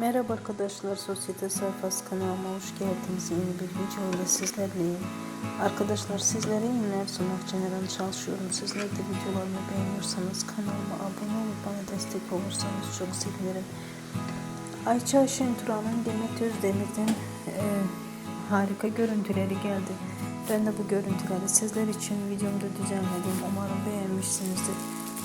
Merhaba arkadaşlar, Sosyete Sayfası kanalıma hoş geldiniz. Yeni bir video ile sizlerleyim. Arkadaşlar sizlere yeniler sunmak için her çalışıyorum. Sizler de videolarımı beğeniyorsanız kanalıma abone olup bana destek olursanız çok sevinirim. Ayça Şenturan'ın Demet Özdemir'den e, harika görüntüleri geldi. Ben de bu görüntüleri sizler için videomda düzenledim. Umarım.